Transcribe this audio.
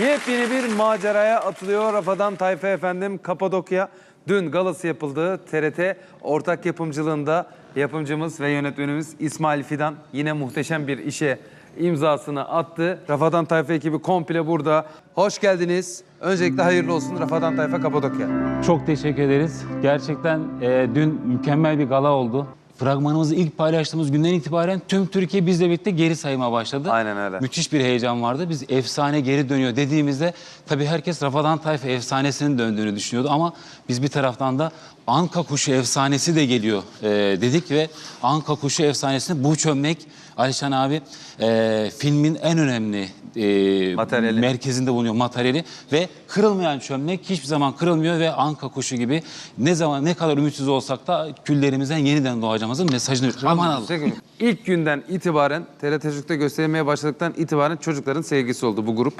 Yepyeni bir maceraya atılıyor Rafadan Tayfa efendim Kapadokya. Dün galası yapıldı TRT ortak yapımcılığında yapımcımız ve yönetmenimiz İsmail Fidan yine muhteşem bir işe imzasını attı. Rafadan Tayfa ekibi komple burada. Hoş geldiniz. Öncelikle hayırlı olsun Rafadan Tayfa Kapadokya. Çok teşekkür ederiz. Gerçekten e, dün mükemmel bir gala oldu. Fragmanımızı ilk paylaştığımız günden itibaren tüm Türkiye bizle birlikte geri sayıma başladı. Aynen öyle. Müthiş bir heyecan vardı. Biz efsane geri dönüyor dediğimizde tabii herkes Rafadan Tayfa efsanesinin döndüğünü düşünüyordu ama biz bir taraftan da Anka Kuşu efsanesi de geliyor e, dedik ve Anka Kuşu efsanesini bu çömlek Alişan abi e, filmin en önemli e, Materyali. merkezinde bulunuyor materyali ve kırılmayan çömlek hiçbir zaman kırılmıyor ve anka kuşu gibi ne zaman ne kadar ümitsiz olsak da küllerimizden yeniden doğacağımızın mesajını veriyoruz. Aman Allah. İlk günden itibaren TRT Çocuk'ta gösterilmeye başladıktan itibaren çocukların sevgisi oldu bu grup.